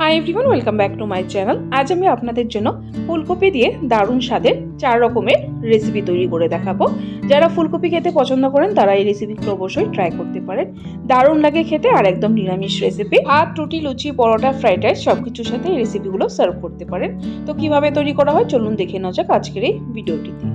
Hi everyone welcome back to my channel আজ আমি আপনাদের জন্য ফুলকপি দিয়ে দারুণ স্বাদের চার রকমের রেসিপি তৈরি করে দেখাবো। যারা ফুলকপি খেতে পছন্দ করেন, তারা এই রেসিপিগুলো অবশ্যই ট্রাই করতে পারেন। দারুণ লাগে খেতে আর একদম নিরামিষ রেসিপি ভাত রুটি, লুচি, পরোটা ফ্রাইড রাইস সব কিছুর সাথে এই রেসিপিগুলো সার্ভ করতে পারেন। তো কীভাবে তৈরি করা হয়, চলুন দেখে নেওয়া যাক আজকের এই ভিডিওটিতে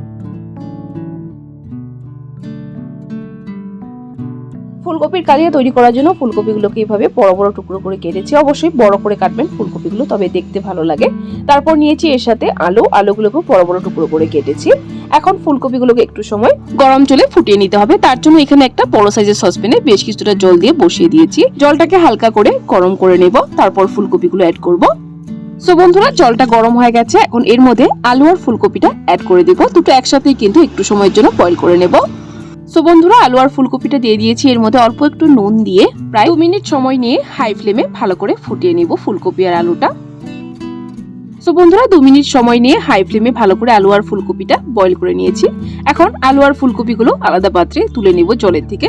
ফুলকপির কালিয়া তৈরি করার জন্য ফুলকপিগুলোকে এইভাবে বড় বড় টুকরো করে কেটেছি অবশ্যই বড় করে কাটবেন ফুলকপিগুলো, তবে দেখতে ভালো লাগে। তারপর নিয়েছি এর সাথে আলু, আলুগুলোকেও বড় বড় টুকরো করে কেটেছি। এখন ফুলকপিগুলোকে একটু সময় গরম জলে ফুটিয়ে নিতে হবে। তার জন্য এখানে একটা বড় সাইজের সসপ্যানে বেশ কিছুটা জল দিয়ে বসিয়ে দিয়েছি। জলটাকে হালকা করে গরম করে নেব, তারপর ফুলকপিগুলো অ্যাড করব। সো বন্ধুরা, জলটা গরম হয়ে গেছে। এখন এর মধ্যে আলু আর ফুলকপিটা অ্যাড করে দেব। দুটো একসাথেই কিন্তু একটু সময়ের জন্য বয়েল করে নেব। সো বন্ধুরা, আলু আর ফুলকপিটা দিয়ে দিয়েছি। এর মধ্যে অল্প একটু নুন দিয়ে প্রায় দু মিনিট সময় নিয়ে হাই ফ্লেমে ভালো করে ফুটিয়ে নিব ফুলকপি আর আলুটা। সো বন্ধুরা, দু মিনিট সময় নিয়ে হাই ফ্লেমে ভালো করে আলু আর ফুলকপিটা বয়েল করে নিয়েছি। এখন আলু আর ফুলকপিগুলো আলাদা পাত্রে তুলে নিব জলের থেকে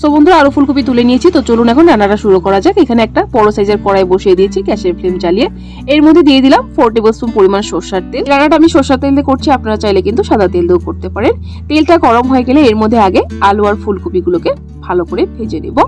সো বন্ধুরা আলু ফুলকপি তুলে নিয়েছি। তো চলুন এখন রান্নাটা শুরু করা যাক। এখানে একটা বড় সাইজের কড়াই বসিয়ে দিয়েছি গ্যাসের ফ্লেম চালিয়ে এর মধ্যে দিয়ে দিলাম ফোর টেবিল স্পুন পরিমাণ সর্ষার তেল। রান্নাটা আমি সর্ষার তেল দিয়ে করছি। আপনারা চাইলে কিন্তু সাদা তেল দিয়েও করতে পারেন। তেলটা গরম হয়ে গেলে এর মধ্যে আগে আলু আর ফুলকপিগুলোকে ভালো করে ভেজে নেব।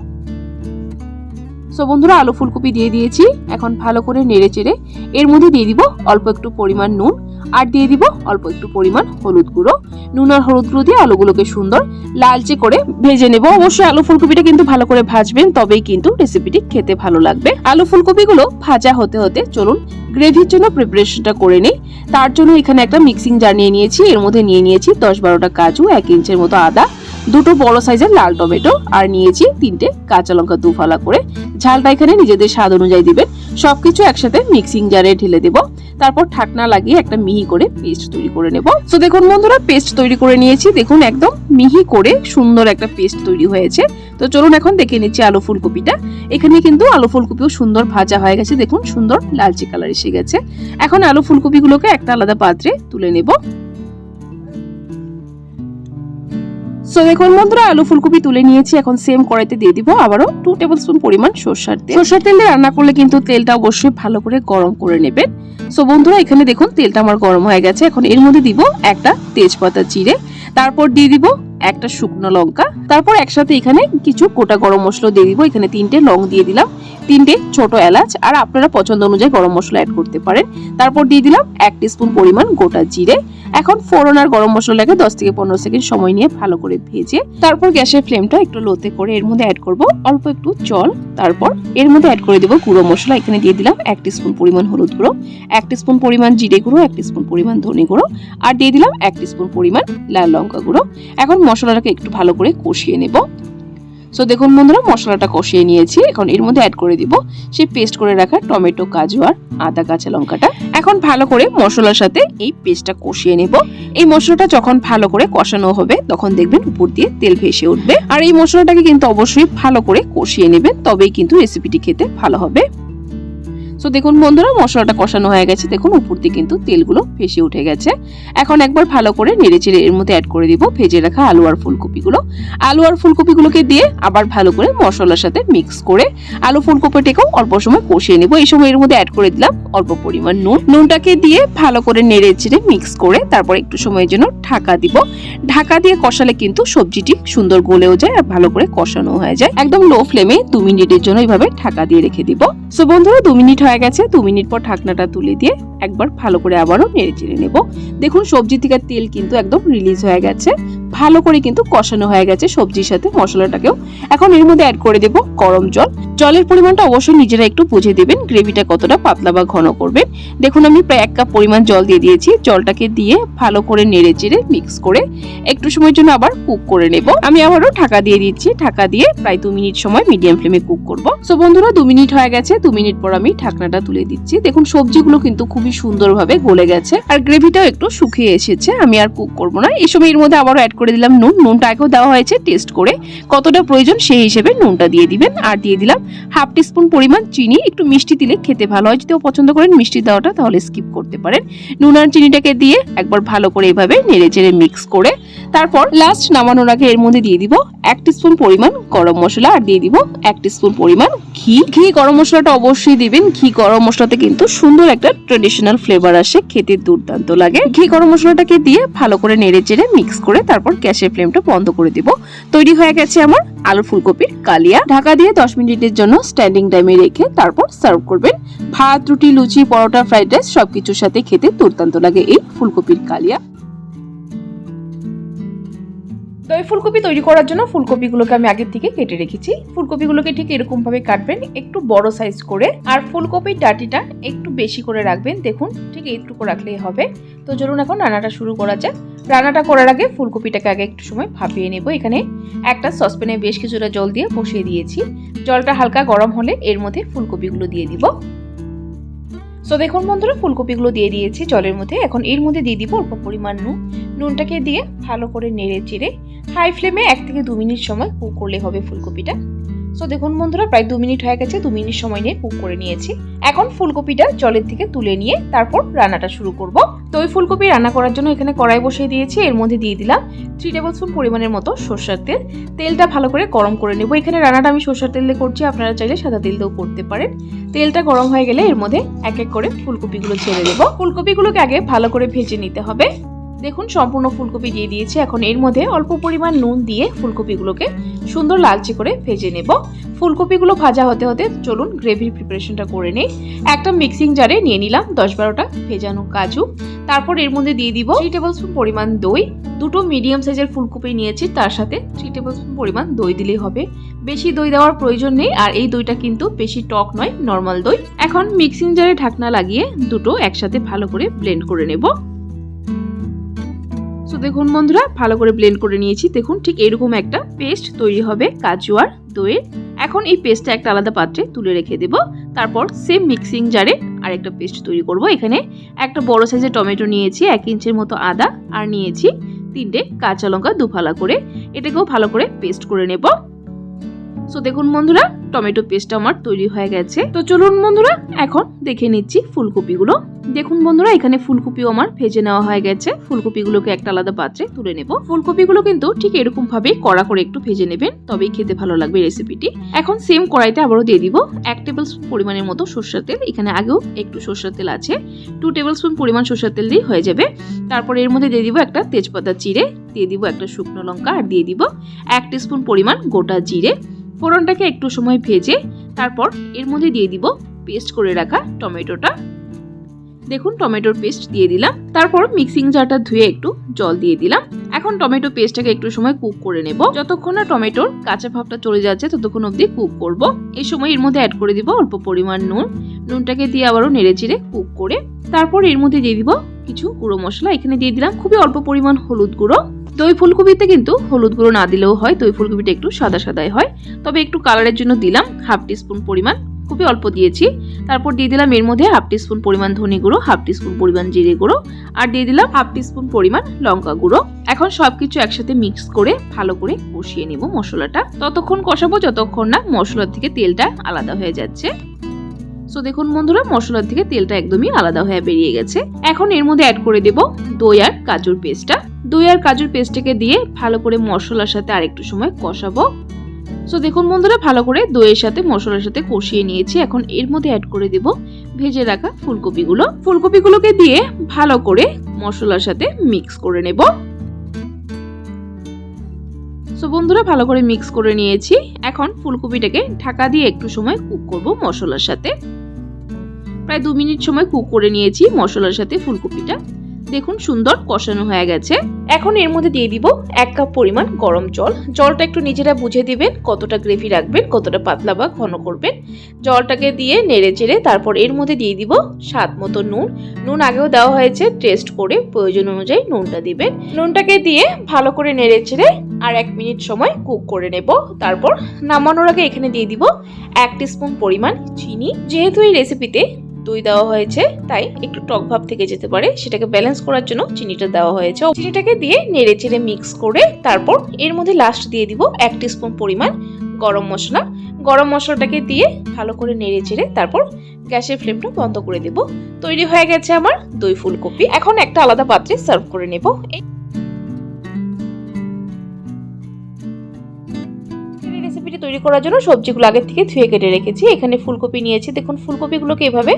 সো বন্ধুরা, আলু ফুলকপি দিয়ে দিয়েছি। এখন ভালো করে নেড়ে চেড়ে এর মধ্যে দিয়ে দিব অল্প একটু পরিমাণ নুন। আর দিয়ে দিব অল্প একটু পরিমাণ হলুদ গুঁড়ো। নুন আর হলুদ গুঁড়ো দিয়ে আলুগুলোকে সুন্দর লালচে করে ভেজে নেব। অবশ্যই আলু ফুলকপিটা কিন্তু ভালো করে ভাজবেন, তবেই কিন্তু রেসিপিটি খেতে ভালো লাগবে। আলু ফুলকপিগুলো ভাজা হতে হতে চলুন গ্রেভির জন্য প্রিপারেশনটা করে নিই। তার জন্য এখানে একটা মিক্সিং জার নিয়ে নিয়েছি। এর মধ্যে নিয়ে নিয়েছি দশ বারোটা কাজু, এক ইঞ্চের মতো আদা, দুটো বড় সাইজের লাল টমেটো আর নিয়েছি তিনটে কাঁচা লঙ্কা দু ফালা করে। ঝালটা এখানে নিজেদের স্বাদ অনুযায়ী দিবেন। সবকিছু একসাথে মিক্সিং জারে ঢেলে দেব। তারপর ঠাকনা লাগিয়ে একটা মিহি করে পেস্ট তৈরি করে নেব। তো দেখুন বন্ধুরা, পেস্ট তৈরি করে নিয়েছি। দেখুন একদম মিহি করে সুন্দর একটা পেস্ট তৈরি হয়েছে। তো চলুন এখন দেখে নিচ্ছি আলু ফুলকপিটা। এখানে কিন্তু আলু ফুলকপিও সুন্দর ভাজা হয়ে গেছে। দেখুন সুন্দর লালচে কালার এসে গেছে। এখন আলু ফুলকপিগুলোকে একটা আলাদা পাত্রে তুলে নেব। সো দেখুন বন্ধুরা আলু ফুলকপি তুলে নিয়েছি, এখন সেম কড়াইতে দিয়ে দিব আবারও টু টেবিল স্পুন পরিমাণ সর্ষার তেল। সর্ষার তেল রান্না করলে কিন্তু তেলটা অবশ্যই ভালো করে গরম করে নেবেন। সো বন্ধুরা, এখানে দেখুন তেলটা আমার গরম হয়ে গেছে। এখন এর মধ্যে দিব একটা তেজপাতা চিড়ে তারপর দিয়ে দিব একটা শুকনো লঙ্কা, তারপর একসাথে এখানে কিছু গোটা গরম মশলা দিয়ে দিব। এখানে তিনটে লং দিয়ে দিলাম। তিনটে ছোট এলাচ আর আপনারা পছন্দ অনুযায়ী গরম মশলা অ্যাড করতে পারেন। তারপর দিয়ে দিলাম এক স্পুন পরিমাণ গোটা জিরে। এখন ফোড়ন আর গরম মশলাকে দশ থেকে পনেরো সেকেন্ড সময় নিয়ে ভালো করে ভেজে, তারপর গ্যাসের ফ্লেমটা একটু লোতে করে এর মধ্যে অ্যাড করব অল্প একটু জল। তারপর এর মধ্যে অ্যাড করে দেবো গুঁড়ো মশলা। এখানে দিয়ে দিলাম এক স্পুন পরিমাণ হলুদ গুঁড়ো, এক স্পুন পরিমাণ জিরে গুঁড়ো, এক স্পুন পরিমাণ ধনে গুঁড়ো আর দিয়ে দিলাম এক স্পুন পরিমাণ লাল লঙ্কা গুঁড়ো। এখন মশলাটাকে একটু ভালো করে কষিয়ে নেব। সো দেখুন বন্ধুরা, মশলাটা কষিয়ে নিয়েছি। এখন এর মধ্যে অ্যাড করে দিব সেই পেস্ট করে রাখা টমেটো, কাজু আর আদা কাঁচা লঙ্কাটা। এখন ভালো করে মশলার সাথে এই পেস্টটা কষিয়ে নেব। এই মশলাটা যখন ভালো করে কষানো হবে, তখন দেখবেন উপর দিয়ে তেল ভেসে উঠবে। আর এই মশলাটাকে কিন্তু অবশ্যই ভালো করে কষিয়ে নেবেন, তবেই কিন্তু রেসিপিটি খেতে ভালো হবে। সো দেখুন বন্ধুরা, মশলাটা কষানো হয়ে গেছে। দেখুন, উপর দিয়ে কিন্তু তেলগুলো ভেসে উঠে গেছে। এখন একবার ভালো করে নেড়ে চেড়ে এর মধ্যে অ্যাড করে দিব ভেজে রাখা আলু আর ফুলকপিগুলো। আলু আর ফুলকপিগুলোকে দিয়ে আবার ভালো করে মশলার সাথে মিক্স করে আলু ফুলকপিটাকেও অল্প সময় কষিয়ে নেব। এই সময় এর মধ্যে অ্যাড করে দিলাম অল্প পরিমাণ নুন। নুনটাকে দিয়ে ভালো করে নেড়ে চেড়ে মিক্স করে তারপর একটু সময়ের জন্য ঢাকা দিব। ঢাকা দিয়ে কষালে কিন্তু সবজিটি সুন্দর গলেও যায় আর ভালো করে কষানো হয়ে যায়। একদম লো ফ্লেমে দু মিনিটের জন্য এইভাবে ঢাকা দিয়ে রেখে দিব। সো বন্ধুরা, দু মিনিট গেছে, দু মিনিট পর ঢাকনাটা তুলে দিয়ে একবার ভালো করে আবারও নেড়ে চেড়ে নেব। দেখুন, সবজি থেকে তেল কিন্তু একদম রিলিজ হয়ে গেছে। ভালো করে কিন্তু কষানো হয়ে গেছে সবজির সাথে মশলাটাকেও। এখন এর মধ্যে অ্যাড করে দেব গরম জল। জলের পরিমাণটা অবশ্যই নিজেরা একটু বুঝে দেবেন গ্রেভিটা কতটা পাতলা বা ঘন করবেন দেখুন, আমি প্রায় এক কাপ পরিমাণ জল দিয়ে দিয়েছি। জলটাকে দিয়ে ভালো করে নেড়ে চেড়ে মিক্স করে একটু সময়ের জন্য আবার কুক করে নেব। আমি আবারও ঢাকা দিয়ে দিচ্ছি। ঢাকা দিয়ে প্রায় দু মিনিট সময় মিডিয়াম ফ্লেমে কুক করব। সো বন্ধুরা, দু মিনিট হয়ে গেছে। দু মিনিট পর আমি ঢাকনাটা তুলে দিচ্ছি। দেখুন, সবজিগুলো কিন্তু খুবই সুন্দরভাবে গলে গেছে। আর গ্রেভিটাও একটু শুকিয়ে এসেছে। আমি আর কুক করব না। এই সময় এর মধ্যে আবারও অ্যাড করে দিলাম নুন। নুনটা আগেও দেওয়া হয়েছে টেস্ট করে। কতটা প্রয়োজন সেই হিসেবে নুনটা দিয়ে দিবেন। আর দিয়ে দিলাম হাফ টিস্পুন পরিমাণ চিনি। একটু মিষ্টি দিলে খেতে ভালো হয়। যদি পছন্দ করেন মিষ্টি দেওয়াটা, তাহলে স্কিপ করতে পারেন। নুন আর চিনিটাকে দিয়ে একবার ভালো করে এভাবে নেড়ে চেড়ে মিক্স করে তারপর লাস্ট নামানোর আগে এর মধ্যে দিয়ে দিব এক টিস্পুন পরিমাণ গরম মশলা। আর দিয়ে দিব এক টিস্পুন পরিমাণ ঘি। ঘি গরম মশলাটা অবশ্যই দিবেন। ঘি গরম মশলাতে কিন্তু সুন্দর একটা ট্রেডিশনাল ফ্লেভার আসে। খেতে দুর্দান্ত লাগে। ঘি গরম মশলাটাকে দিয়ে ভালো করে নেড়ে চেড়ে মিক্স করে তারপর গ্যাসের ফ্লেমটা বন্ধ করে দিব। তৈরি হয়ে গেছে আমার আলু ফুলকপির কালিয়া। ঢাকা দিয়ে দশ মিনিটের জন্য স্ট্যান্ডিং টাইমে রেখে তারপর সার্ভ করবেন। ভাত, রুটি, লুচি, পরোটা ফ্রাইড রাইস সবকিছুর সাথে খেতে দুর্দান্ত লাগে এই ফুলকপির কালিয়া। তো এই ফুলকপি তৈরি করার জন্য ফুলকপিগুলোকে আমি আগের থেকে কেটে রেখেছি। ফুলকপিগুলোকে ঠিক এরকম ভাবে কাটবেন, একটু বড় সাইজ করে। আর ফুলকপির ডাটিটা একটু বেশি করে রাখবেন, দেখুন, ঠিক এইটুকু রাখলেই হবে। তো চলুন এখন রান্নাটা শুরু করা যাক। রান্নাটা করার আগে ফুলকপিটাকে আগে একটু সময় ভাপিয়ে নেব। এখানে একটা সসপ্যানে বেশ কিছুটা জল দিয়ে বসিয়ে দিয়েছি। জলটা হালকা গরম হলে এর মধ্যে ফুলকপিগুলো দিয়ে দিব। সো দেখুন বন্ধুরা, ফুলকপিগুলো দিয়ে দিয়েছি জলের মধ্যে। এখন এর মধ্যে দিয়ে দিব অল্প পরিমাণ নুন। নুনটাকে দিয়ে ভালো করে নেড়ে চিড়ে হাই ফ্লেমে এক থেকে দু মিনিট সময় কুক করলে হবে ফুলকপিটা। সো দেখুন বন্ধুরা, প্রায় দু মিনিট হয়ে গেছে, দু মিনিট সময় নিয়ে কুক করে নিয়েছি। এখন ফুলকপিটা জলের থেকে তুলে নিয়ে তারপর রান্নাটা শুরু করব। তো ওই ফুলকপি রান্না করার জন্য এখানে কড়াই বসিয়ে দিয়েছি, এর মধ্যে দিয়ে দিলাম থ্রি টেবিল স্পুন পরিমাণের মতো সর্ষার তেল। তেলটা ভালো করে গরম করে নেব। এখানে রান্নাটা আমি সর্ষার তেল দিয়ে করছি, আপনারা চাইলে সাদা তেল দিয়েও করতে পারেন। তেলটা গরম হয়ে গেলে এর মধ্যে এক এক করে ফুলকপিগুলো ছেড়ে দেবো। ফুলকপিগুলোকে আগে ভালো করে ভেজে নিতে হবে। দেখুন, সম্পূর্ণ ফুলকপি দিয়ে দিয়েছি। এখন এর মধ্যে অল্প পরিমাণ নুন দিয়ে ফুলকপিগুলোকে সুন্দর লালচে করে ভেজে নেব। ফুলকপিগুলো ভাজা হতে হতে চলুন গ্রেভির প্রিপারেশনটা করে নেই। একটা মিক্সিং জারে নিয়ে নিলাম দশ বারোটা ভেজানো কাজু। তারপর এর মধ্যে দিয়ে দিব থ্রি টেবিল স্পুন পরিমাণ দই। দুটো মিডিয়াম সাইজের ফুলকপি নিয়েছি, তার সাথে থ্রি টেবিল স্পুন পরিমাণ দই দিলেই হবে। বেশি দই দেওয়ার প্রয়োজন নেই, আর এই দইটা কিন্তু বেশি টক নয় নর্মাল দই। এখন মিক্সিং জারে ঢাকনা লাগিয়ে দুটো একসাথে ভালো করে ব্লেন্ড করে নেব। তো দেখুন বন্ধুরা, ভালো করে ব্লেন্ড করে নিয়েছি। দেখুন ঠিক এরকম একটা পেস্ট তৈরি হবে, কাজু আর দইয়ের। এখন এই পেস্টটা একটা আলাদা পাত্রে তুলে রেখে দেব। তারপর সেম মিক্সিং জারে আর একটা পেস্ট তৈরি করব। এখানে একটা বড় সাইজের টমেটো নিয়েছি, এক ইঞ্চের মতো আদা, আর নিয়েছি তিনটে কাঁচা লঙ্কা দুফালা করে। এটাকেও ভালো করে পেস্ট করে নেব। সো দেখুন বন্ধুরা টমেটো পেস্টটা আমার তৈরি হয়ে গেছে। তো চলুন বন্ধুরা, এখন দেখে নিচ্ছি ফুলকপিগুলো। দেখুন বন্ধুরা, এখানে ফুলকপিও আমার ভেজে নেওয়া হয়ে গেছে। ফুলকপিগুলোকে একটা আলাদা পাত্রে তুলে নেব। ফুলকপিগুলো কিন্তু ঠিক এরকম ভাবে কড়া করে একটু ভেজে নেবেন, তবেই খেতে ভালো লাগবে রেসিপিটি এখন সেম কড়াইতে আবারও দিয়ে দিব এক টেবিল স্পুন পরিমাণের মতো সর্ষের তেল। এখানে আগেও একটু সর্ষের তেল আছে। টু টেবিল স্পুন পরিমাণ সর্ষের তেল দিয়ে হয়ে যাবে। তারপর এর মধ্যে দিয়ে দিব একটা তেজপাতা চিড়ে, দিয়ে দিব একটা শুকনো লঙ্কা, আর দিয়ে দিব এক স্পুন পরিমাণ গোটা জিরে। ফোড়নটাকে একটু সময় ভেজে তারপর এর মধ্যে দিয়ে দিব পেস্ট করে রাখা টমেটোটা। দেখুন, টমেটোর পেস্ট দিয়ে দিলাম। তারপর মিক্সিং জারটা ধুয়ে একটু জল দিয়ে দিলাম। এখন টমেটো পেস্টটাকে একটু সময় কুক করে নেব। যতক্ষণ না টমেটোর কাঁচা ভাবটা চলে যাচ্ছে, ততক্ষণ অবধি কুক করব। এই সময় এর মধ্যে অ্যাড করে দিব অল্প পরিমাণ নুন। নুনটাকে দিয়ে আবারও নেড়ে চিড়ে কুক করে তারপর এর মধ্যে দিয়ে দিব কিছু গুঁড়ো মশলা। এখানে দিয়ে দিলাম খুবই অল্প পরিমাণ হলুদ গুঁড়ো। দই ফুলকপিতে কিন্তু হলুদ গুঁড়ো না দিলেও হয়, দই ফুলকপিটা একটু সাদা সাদাই হয়। তবে একটু কালারের জন্য দিলাম হাফ টিস্পুন পরিমাণ, খুবই অল্প দিয়েছি। তারপর দিয়ে দিলাম এর মধ্যে হাফ টিস্পুন পরিমাণ ধনে গুঁড়ো, হাফ টিস্পুন পরিমাণ জিরে গুঁড়ো, আর দিয়ে দিলাম হাফ টিস্পুন পরিমাণ লঙ্কা গুঁড়ো। এখন সবকিছু একসাথে মিক্স করে ভালো করে কষিয়ে নেব মশলাটা। ততক্ষণ কষাবো, যতক্ষণ না মশলার থেকে তেলটা আলাদা হয়ে যাচ্ছে। সো দেখুন বন্ধুরা, মশলার থেকে তেলটা একদমই আলাদা হয়ে বেরিয়ে গেছে। এখন এর মধ্যে অ্যাড করে দেব দই আর কাজুর পেস্টটা দই আর কাজুর পেস্টটাকে দিয়ে ভালো করে মশলার সাথে আরেকটু সময় কষাবো। সো দেখুন বন্ধুরা, ভালো করে দইয়ের সাথে মশলার সাথে কষিয়ে নিয়েছি। এখন এর মধ্যে অ্যাড করে দেব ভেজে রাখা ফুলকপিগুলো। ফুলকপিগুলোকে দিয়ে ভালো করে মশলার সাথে মিক্স করে নেব। সো বন্ধুরা, ভালো করে মিক্স করে নিয়েছি। এখন ফুলকপিটাকে ঢাকা দিয়ে একটু সময় কুক করব মশলার সাথে। প্রায় দু মিনিট সময় কুক করে নিয়েছি মশলার সাথে ফুলকপিটা। দেখুন সুন্দর কষানো হয়ে গেছে। এখন এর মধ্যে দিয়ে দিব এক কাপ পরিমাণ গরম জল। জলটা একটু নিজেরা বুঝে দিবেন কতটা গ্রেভি রাখবেন, কতটা পাতলা বা ঘন করবেন। জলটাকে দিয়ে নেড়ে চেড়ে তারপর এর মধ্যে দিয়ে দিব স্বাদ মতো নুন। নুন আগেও দেওয়া হয়েছে টেস্ট করে প্রয়োজন অনুযায়ী নুনটা দিবেন। নুনটাকে দিয়ে ভালো করে নেড়ে চেড়ে আর এক মিনিট সময় কুক করে নেব। তারপর নামানোর আগে এখানে দিয়ে দিব এক স্পুন পরিমাণ চিনি। যেহেতু এই রেসিপিতে দই দেওয়া হয়েছে, তাই একটু টক ভাব থেকে যেতে পারে। সেটাকে ব্যালেন্স করার জন্য চিনিটা দেওয়া হয়েছে। চিনিটাকে দিয়ে নেড়ে চেড়ে মিক্স করে তারপর এর মধ্যে লাস্ট দিয়ে দিব এক স্পুন পরিমাণ গরম মশলা। গরম মশলাটাকে দিয়ে ভালো করে নেড়ে চেড়ে তারপর গ্যাসের ফ্লেমটা বন্ধ করে দেব। তৈরি হয়ে গেছে আমার দই ফুলকপি। এখন একটা আলাদা পাত্রে সার্ভ করে নেব। রেসিপিটি তৈরি করার জন্য সবজিগুলো আগে থেকে ধুয়ে কেটে রেখেছি। এখানে ফুলকপি নিয়েছি। দেখুন, ফুলকপিগুলোকে এভাবে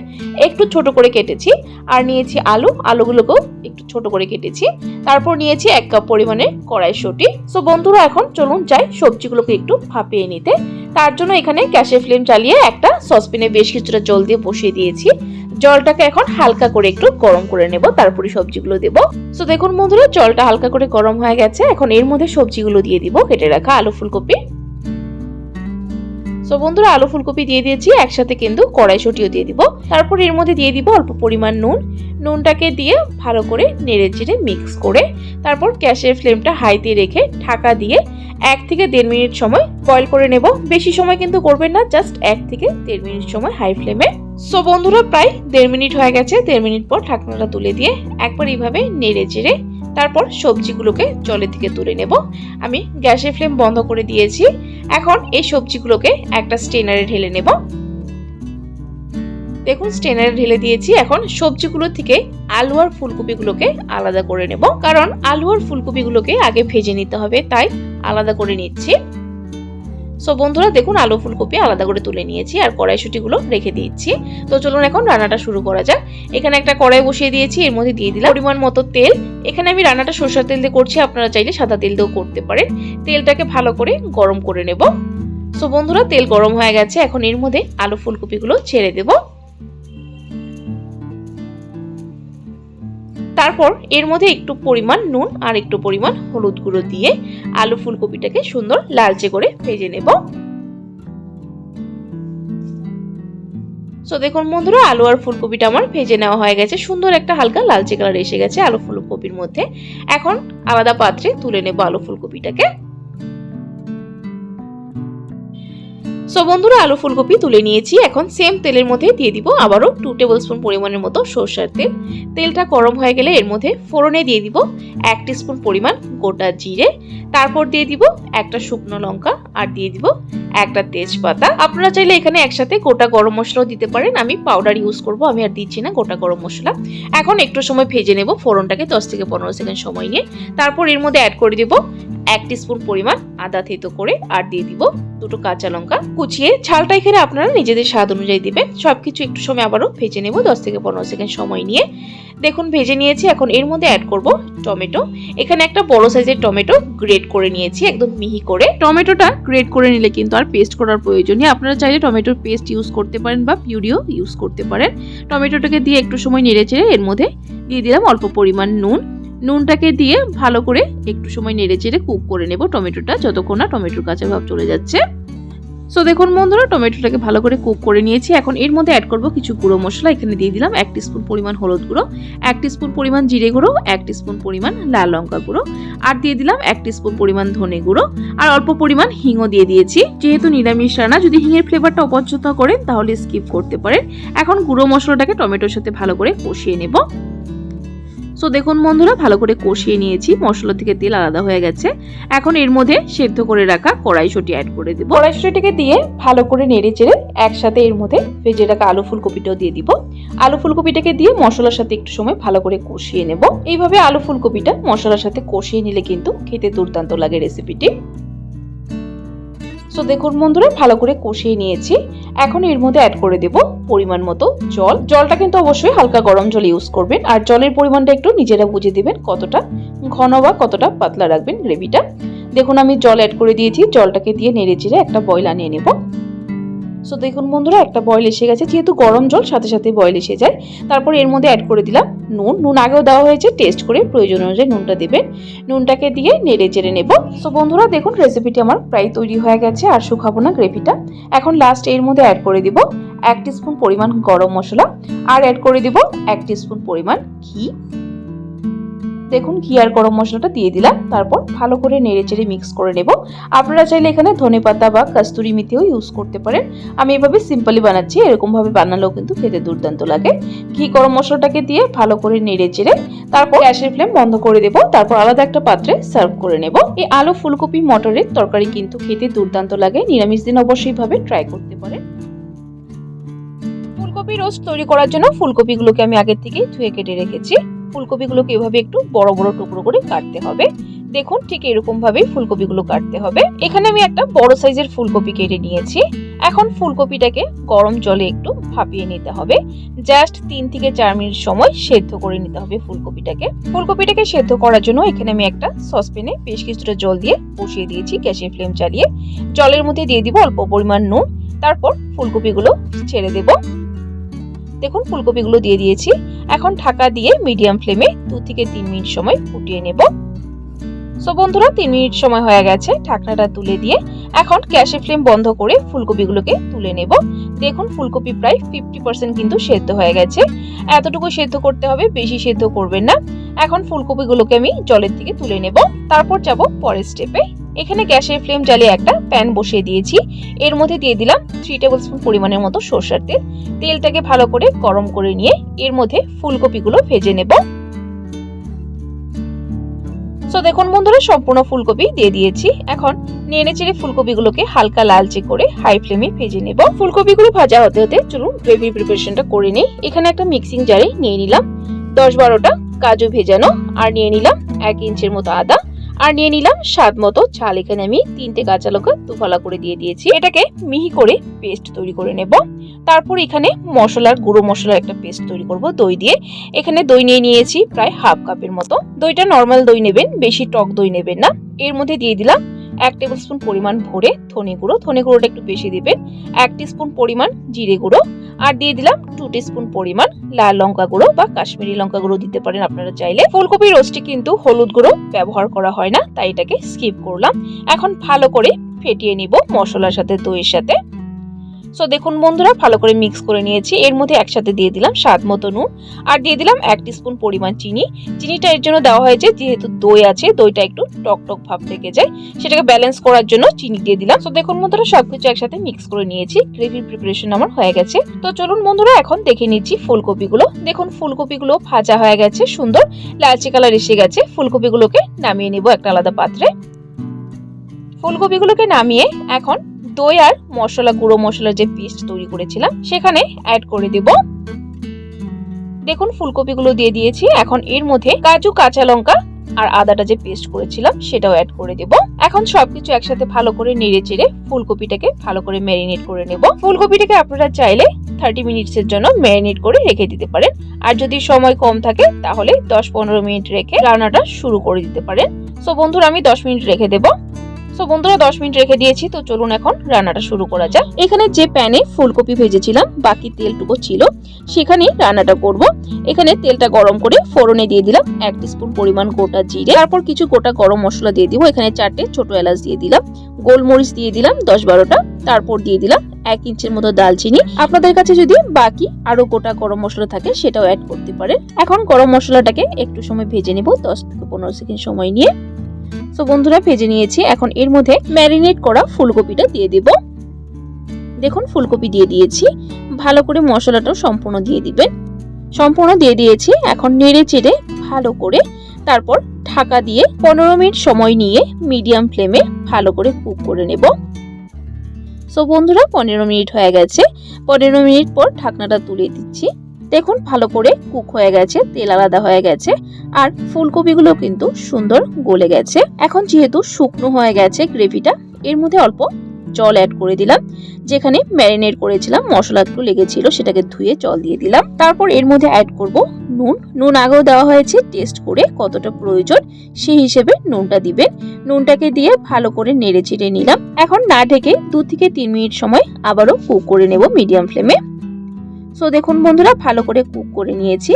একটু ছোট করে কেটেছি। আর নিয়েছি আলু। আলুগুলোকেও একটু ছোট করে কেটেছি। তারপর নিয়েছি এক কাপ পরিমাণে কড়াইশুঁটি। সো বন্ধুরা, এখন চলুন যাই সবজিগুলোকে একটু ভাপিয়ে নিতে। তার জন্য এখানে গ্যাসের ফ্লেম চালিয়ে একটা সসপ্যানে বেশ কিছুটা জল দিয়ে বসিয়ে দিয়েছি। জলটাকে এখন হালকা করে একটু গরম করে নেব। তারপরে সবজিগুলো দেব। সো দেখুন বন্ধুরা, জলটা হালকা করে গরম হয়ে গেছে। এখন এর মধ্যে সবজিগুলো দিয়ে দিব। কেটে রাখা আলু, ফুলকপি। সো বন্ধুরা, আলু ফুলকপি দিয়ে দিয়েছি, একসাথে কিন্তু কড়াইশুটিও দিয়ে দিব। তারপর এর মধ্যে দিয়ে দিব অল্প পরিমাণ নুন। নুনটাকে দিয়ে ভালো করে নেড়ে চেড়ে মিক্স করে তারপর গ্যাসের ফ্লেমটা হাইতে রেখে ঢাকা দিয়ে এক থেকে দেড় মিনিট সময় বয়ল করে নেব। বেশি সময় কিন্তু করবেন না জাস্ট এক থেকে দেড় মিনিট সময় হাই ফ্লেমে সো বন্ধুরা, প্রায় দেড় মিনিট হয়ে গেছে, দেড় মিনিট পর ঢাকনাটা তুলে দিয়ে একবার এইভাবে নেড়ে চেড়ে তারপর সবজিগুলোকে জলের থেকে তুলে নেব। আমি গ্যাসের ফ্লেম বন্ধ করে দিয়েছি। এখন এই সবজিগুলোকে একটা স্টেনারে ঢেলে নেব। দেখুন স্টেনারে ঢেলে দিয়েছি। এখন সবজিগুলো থেকে আলু আর ফুলকপিগুলোকে আলাদা করে নেব। কারণ আলু আর ফুলকপিগুলোকে আগে ভেজে নিতে হবে, তাই আলাদা করে নিচ্ছি। সো বন্ধুরা, দেখুন, আলু ফুলকপি আলাদা করে তুলে নিয়েছি আর কড়াইশুটিগুলো রেখে দিয়েছি। তো চলুন এখন রান্নাটা শুরু করা যাক। এখানে একটা কড়াই বসিয়ে দিয়েছি, এর মধ্যে দিয়ে দিলাম পরিমাণ মতো তেল। এখানে আমি রান্নাটা সরষের তেল দিয়ে করছি, আপনারা চাইলে সাদা তেল দিয়েও করতে পারেন। তেলটাকে ভালো করে গরম করে নেব। সো বন্ধুরা, তেল গরম হয়ে গেছে, এখন এর মধ্যে আলু ফুলকপিগুলো ছেড়ে দেব। তারপর এর মধ্যে একটু পরিমাণ নুন আর একটু পরিমাণ হলুদ গুঁড়ো দিয়ে আলু ফুলকপিটাকে সুন্দর লালচে করে ভেজে নেব। সো দেখুন বন্ধুরা, আলু আর ফুলকপিটা আমার ভেজে নেওয়া হয়ে গেছে। সুন্দর একটা হালকা লালচে কালার এসে গেছে আলু ফুলকপির মধ্যে। এখন আলাদা পাত্রে তুলে নেব আলু ফুলকপিটাকে। সো বন্ধুরা, আলু ফুলকপি তুলে নিয়েছি। এখন সেম তেলের মধ্যে দিয়ে দিব আবারও টু টেবিল স্পুন পরিমাণের মতো সর্ষার তেল। তেলটা গরম হয়ে গেলে এর মধ্যে ফোড়নে দিয়ে দিব এক স্পুন পরিমাণ গোটা জিরে। তারপর দিয়ে দিব একটা শুকনো লঙ্কা আর দিয়ে দিব একটা তেজপাতা। আপনারা চাইলে এখানে একসাথে গোটা গরম মশলাও দিতে পারেন। আমি পাউডার ইউজ করব, আমি আর দিচ্ছি না গোটা গরম মশলা। এখন একটু সময় ভেজে নেব ফোড়নটাকে দশ থেকে পনেরো সেকেন্ড সময় নিয়ে। তারপর এর মধ্যে অ্যাড করে দিব এক স্পুন পরিমাণ আদা থেতো করে আর দিয়ে দিব দুটো কাঁচা লঙ্কা। কুচিয়ে ঝালটা এখানে আপনারা নিজেদের স্বাদ অনুযায়ী দিবেন। সবকিছু একটু সময় আবারও ভেজে নেব, দশ থেকে পনেরো সেকেন্ড সময় নিয়ে। দেখুন, ভেজে নিয়েছি, এখন এর মধ্যে অ্যাড করব টমেটো। এখানে একটা বড় সাইজের টমেটো গ্রেট করে নিয়েছি, একদম মিহি করে। টমেটোটা গ্রেট করে নিলে কিন্তু আর পেস্ট করার প্রয়োজন নেই। আপনারা চাইলে টমেটোর পেস্ট ইউজ করতে পারেন বা পিউরিও ইউজ করতে পারেন। টমেটোটাকে দিয়ে একটু সময় নেড়ে চেড়ে এর মধ্যে দিয়ে দিলাম অল্প পরিমাণ নুন। নুনটাকে দিয়ে ভালো করে একটু সময় নেড়ে চেড়ে কুক করে নেব টমেটোটা, যতক্ষণ না টমেটোর কাঁচা ভাব চলে যাচ্ছে। সো দেখুন বন্ধুরা, টমেটোটাকে ভালো করে কুক করে নিয়েছি। এখন এর মধ্যে অ্যাড করব কিছু গুঁড়ো মশলা। এখানে দিয়ে দিলাম এক স্পুন পরিমাণ হলুদ গুঁড়ো, এক স্পুন পরিমাণ জিরে গুঁড়ো, এক স্পুন পরিমাণ লাল লঙ্কা গুঁড়ো আর দিয়ে দিলাম এক স্পুন পরিমাণ ধনে গুঁড়ো আর অল্প পরিমাণ হিংও দিয়ে দিয়েছি। যেহেতু নিরামিষ রান্না, যদি হিঙের ফ্লেভারটা অপছন্দ করেন তাহলে স্কিপ করতে পারেন। এখন গুঁড়ো মশলাটাকে টমেটোর সাথে ভালো করে কষিয়ে নেব। সো দেখুন বন্ধুরা, ভালো করে কষিয়ে নিয়েছি। মশলা থেকে তেল আলাদা হয়ে গেছে। এখন এর মধ্যে সেদ্ধ করে রাখা কড়াইশুটি অ্যাড করে দেবো। কড়াইশুটিকে দিয়ে ভালো করে নেড়ে চেড়ে একসাথে এর মধ্যে ভেজে রাখা আলু ফুলকপিটাও দিয়ে দিব। আলু ফুলকপিটাকে দিয়ে মশলার সাথে একটু সময় ভালো করে কষিয়ে নেব। এইভাবে আলু ফুলকপিটা মশলার সাথে কষিয়ে নিলে কিন্তু খেতে দুর্দান্ত লাগে রেসিপিটি। সো দেখুন বন্ধুরা, ভালো করে কষিয়ে নিয়েছি। এখন এর মধ্যে অ্যাড করে দেব পরিমাণ মতো জল। জলটা কিন্তু অবশ্যই হালকা গরম জল ইউজ করবেন। আর জলের পরিমাণটা একটু নিজেরা বুঝে দেবেন কতটা ঘন বা কতটা পাতলা রাখবেন গ্রেভিটা। দেখুন, আমি জল অ্যাড করে দিয়েছি। জলটাকে দিয়ে নেড়ে চেড়ে একটা বয়ল আনিয়ে নেব। সো দেখুন বন্ধুরা, একটা বয়ল এসে গেছে। যেহেতু গরম জল, সাথে সাথে বয়ল এসে যায়। তারপর এর মধ্যে অ্যাড করে দিলাম নুন। নুন আগেও দেওয়া হয়েছে। টেস্ট করে প্রয়োজন অনুযায়ী নুনটা দেবেন। নুনটাকে দিয়ে নেড়ে চেড়ে নেব। সো বন্ধুরা, দেখুন রেসিপিটি আমার প্রায় তৈরি হয়ে গেছে। আর শুকাবো না গ্রেভিটা এখন লাস্ট এর মধ্যে অ্যাড করে দিব এক স্পুন পরিমাণ গরম মশলা। আর অ্যাড করে দিব এক স্পুন পরিমাণ ঘি। দেখুন ঘি আর গরম মশলাটা দিয়ে দিলাম। তারপর ভালো করে নেড়ে চেড়ে মিক্স করে নেব। আপনারা চাইলে এখানে ধনেপাতা বা কাস্তুরি মেথিও ইউজ করতে পারেন। আমি এভাবে সিম্পলি বানাচ্ছি, এরকমভাবে বানালেও কিন্তু খেতে দুর্দান্ত লাগে। ঘি গরম মশলাটাকে দিয়ে ভালো করে নেড়ে চেড়ে তারপর গ্যাসের ফ্লেম বন্ধ করে দেব। তারপর আলাদা একটা পাত্রে সার্ভ করে নেব। এই আলু ফুলকপি, মটরের তরকারি কিন্তু খেতে দুর্দান্ত লাগে। নিরামিষ দিন অবশ্যই ভাবে ট্রাই করতে পারেন। ফুলকপি রোস্ট তৈরি করার জন্য ফুলকপিগুলোকে আমি আগের থেকেই ধুয়ে কেটে রেখেছি। ফুলকপিগুলোকে এভাবে একটু বড় বড় টুকরো করে কাটতে হবে। দেখুন, ঠিক এরকম ভাবে ফুলকপিগুলো কাটতে হবে। এখানে আমি একটা বড় সাইজের ফুলকপি কেটে নিয়েছি। এখন ফুলকপিটাকে গরম জলে একটু ভাপিয়ে নিতে হবে। জাস্ট তিন থেকে চার মিনিট সময় সেদ্ধ করে নিতে হবে ফুলকপিটাকে। ফুলকপিটাকে সেদ্ধ করার জন্য এখানে আমি একটা সসপ্যানে বেশ কিছুটা জল দিয়ে বসিয়ে দিয়েছি, গ্যাসের ফ্লেম চালিয়ে। জলের মধ্যে দিয়ে দিব অল্প পরিমাণ নুন। তারপর ফুলকপিগুলো ছেড়ে দেব। দেখুন, ফুলকপিগুলো দিয়ে দিয়েছি। এখন ঢাকা দিয়ে মিডিয়াম ফ্লেমে দু থেকে তিন মিনিট সময় ফুটিয়ে নেব। সো বন্ধুরা, তিন মিনিট সময় হয়ে গেছে ঢাকনাটা তুলে দিয়ে। এখন গ্যাসের ফ্লেম বন্ধ করে ফুলকপিগুলোকে তুলে নেব। দেখুন, ফুলকপি প্রায় ফিফটি পার্সেন্ট কিন্তু সেদ্ধ হয়ে গেছে। এতটুকু সেদ্ধ করতে হবে, বেশি সেদ্ধ করবেন না। এখন ফুলকপিগুলোকে আমি জলের থেকে তুলে নেব। তারপর যাব পরের স্টেপে এখানে গ্যাসের ফ্লেম জ্বালিয়ে একটা প্যান বসিয়ে দিয়েছি। এর মধ্যে দিয়ে দিলাম থ্রি টেবিল স্পুন পরিমাণের মতো সর্ষার তেল। তেলটাকে ভালো করে গরম করে নিয়ে এর মধ্যে ফুলকপিগুলো ভেজে নেব। সো দেখুন বন্ধুরা, সম্পূর্ণ ফুলকপি দিয়ে দিয়েছি। এখন নেড়ে চেড়ে ফুলকপিগুলোকে হালকা লালচে করে হাই ফ্লেমে ভেজে নেব। ফুলকপিগুলো ভাজা হতে হতে চলুন গ্রেভির প্রিপারেশনটা করে নিই। এখানে একটা মিক্সিং জারে নিয়ে নিলাম। দশ বারোটা কাজু ভেজানো আর নিয়ে নিলাম এক ইঞ্চের মতো আদা। আর নিয়ে নিলাম স্বাদ মতো ঝাল। এখানে আমি তিনটে কাঁচা লঙ্কা দুফালা করে দিয়ে দিয়েছি। এটাকে মিহি করে পেস্ট তৈরি করে নেব। তারপর এখানে মশলার, গুঁড়ো মশলার একটা পেস্ট তৈরি করব দই দিয়ে। এখানে দই নিয়ে নিয়েছি প্রায় হাফ কাপের মতো। দইটা নর্মাল দই নেবেন, বেশি টক দই নেবেন না। এর মধ্যে দিয়ে দিলাম এক টেবিল স্পুন পরিমাণ ভরে ধনে গুঁড়ো। ধনে গুঁড়োটা একটু বেশি দেবেন। এক স্পুন পরিমাণ জিরে গুঁড়ো। আর দিয়ে দিলাম টু স্পুন পরিমাণ লাল লঙ্কা গুঁড়ো বা কাশ্মীরি লঙ্কা গুঁড়ো দিতে পারেন আপনারা চাইলে। ফুলকপি রোস্টে কিন্তু হলুদ গুঁড়ো ব্যবহার করা হয় না, তাই এটাকে স্কিপ করলাম। এখন ভালো করে ফেটিয়ে নিব মশলার সাথে, দইয়ের সাথে। সো দেখুন বন্ধুরা, ভালো করে মিক্স করে নিয়েছি। এর মধ্যে একসাথে দিয়ে দিলাম স্বাদ মতো নুন। আর দিয়ে দিলাম এক স্পুন পরিমাণ চিনি। চিনিটা এর জন্য দেওয়া হয়েছে, যেহেতু দই আছে, দইটা একটু টক টক ভাব থেকে যায়। সেটাকে ব্যালেন্স করার জন্য চিনি দিয়ে দিলাম। তো দেখুন বন্ধুরা, সবকিছু একসাথে মিক্স করে নিয়েছি। গ্রেভির প্রিপারেশন আমার হয়ে গেছে। তো চলুন বন্ধুরা, এখন দেখে নিচ্ছি ফুলকপিগুলো। দেখুন, ফুলকপিগুলো ভাজা হয়ে গেছে, সুন্দর। লালচে কালার এসে গেছে। ফুলকপিগুলোকে নামিয়ে নিব একটা আলাদা পাত্রে। ফুলকপিগুলোকে নামিয়ে এখন দই আর মশলা, গুঁড়ো মশলার যে পেস্ট তৈরি করেছিলাম, সেখানে অ্যাড করে দেব। দেখুন, ফুলকপিগুলো দিয়ে দিয়েছি। এখন এর মধ্যে কাজু, কাঁচা লঙ্কা আর আদাটা যে পেস্ট করেছিলাম, সেটাও অ্যাড করে দেব। এখন সবকিছু একসাথে ভালো করে নেড়ে চেড়ে ফুলকপিটাকে ভালো করে ম্যারিনেট করে নেব। ফুলকপিটাকে আপনারা চাইলে থার্টি মিনিটস এর জন্য ম্যারিনেট করে রেখে দিতে পারেন। আর যদি সময় কম থাকে, তাহলে দশ পনেরো মিনিট রেখে রান্নাটা শুরু করে দিতে পারেন। সো বন্ধুরা, আমি দশ মিনিট রেখে দেবো। সো বন্ধুরা, দশ মিনিট রেখে দিয়েছি, তো চলুন এখন রান্নাটা শুরু করা যাক। এখানে যে প্যানে ফুলকপি ভেজেছিলাম, বাকি তেলটুকু ছিল, সেখানেই রান্নাটা করব। এখানে তেলটা গরম করে ফোড়নে দিয়ে দিলাম, এক স্পুন পরিমাণ গোটা জিরে। তারপর কিছু গোটা গরম মশলা দিয়ে দিব, এখানে চারটে ছোট এলাচ দিয়ে দিলাম। গোলমরিচ দিয়ে দিলাম দশ বারোটা, তারপর দিয়ে দিলাম এক ইঞ্চের মতো দালচিনি। আপনাদের কাছে যদি বাকি আরও গোটা গরম মশলা থাকে, সেটাও অ্যাড করতে পারেন। এখন গরম মশলাটাকে একটু সময় ভেজে নেব, দশ থেকে পনেরো সেকেন্ড সময় নিয়ে। সো বন্ধুরা, ভেজে নিয়েছি। এখন এর মধ্যে ম্যারিনেট করা ফুলকপিটা দিয়ে দেব। দেখুন, ফুলকপি দিয়ে দিয়েছি। ভালো করে মশলাটাও সম্পূর্ণ দিয়ে দিবেন। সম্পূর্ণ দিয়ে দিয়েছি। এখন নেড়ে চেড়ে ভালো করে তারপর ঢাকা দিয়ে পনেরো মিনিট সময় নিয়ে মিডিয়াম ফ্লেমে ভালো করে কুক করে নেব। সো বন্ধুরা, পনেরো মিনিট হয়ে গেছে। পনেরো মিনিট পর ঢাকনাটা তুলে দিচ্ছি। দেখুন, ভালো করে কুক হয়ে গেছে, তেল আলাদা হয়ে গেছে, আর ফুলকপিগুলো কিন্তু সুন্দর গলে গেছে। এখন যেহেতু শুকনো হয়ে গেছে গ্রেভিটা, এর মধ্যে অল্প জল অ্যাড করে দিলাম। যেখানে ম্যারিনেট করেছিলাম মশলাগুলো লেগেছিল, সেটাকে ধুয়ে জল দিয়ে দিলাম। তারপর এর মধ্যে অ্যাড করব নুন। নুন আগেও দেওয়া হয়েছে টেস্ট করে কতটা প্রয়োজন, সেই হিসেবে নুনটা দিবেন। নুনটাকে দিয়ে ভালো করে নেড়ে চেড়ে নিলাম। এখন না ঢেকে দু থেকে তিন মিনিট সময় আবারও কুক করে নেব মিডিয়াম ফ্লেমে। সো দেখুন বন্ধুরা, ভালো করে কুক করে নিয়েছি।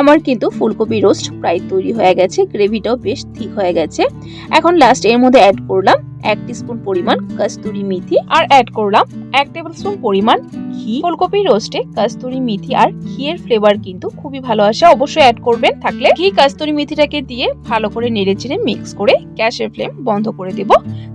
আমার কিন্তু ফুলকপি রোস্ট প্রায় তৈরি হয়ে গেছে গ্রেভিটাও বেশ ঠিক হয়ে গেছে। এখন লাস্ট এর মধ্যে অ্যাড করলাম এক স্পুন পরিমাণ কস্তুরি মেথি আর অ্যাড করলাম এক টেবিল স্পুন পরিমাণ ঘি। ফুলকপি রোস্টে কাস্তুরি মেথি আর ঘিয়ের ফ্লেভার কিন্তু খুবই ভালো আসে। অবশ্যই অ্যাড করবেন। থাকলে ঘি কাস্তুরি মেথিটাকে দিয়ে ভালো করে নেড়ে চেড়ে মিক্স করে গ্যাসের ফ্লেম বন্ধ করে দেব।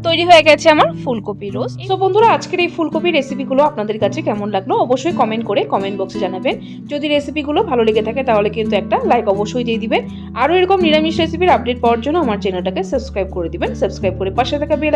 তৈরি হয়ে গেছে আমার ফুলকপি রোস্ট তো বন্ধুরা, আজকের এই ফুলকপি রেসিপিগুলো আপনাদের কাছে কেমন লাগল অবশ্যই কমেন্ট করে কমেন্ট বক্সে জানাবেন। যদি রেসিপিগুলো ভালো লেগে থাকে তাহলে কিন্তু একটা লাইক অবশ্যই দিয়ে দিবেন। আরও এরকম নিরামিষ রেসিপির আপডেট পাওয়ার জন্য আমার চ্যানেলটাকে সাবস্ক্রাইব করে দিবেন। সাবস্ক্রাইব করে পাশে থাকা বেল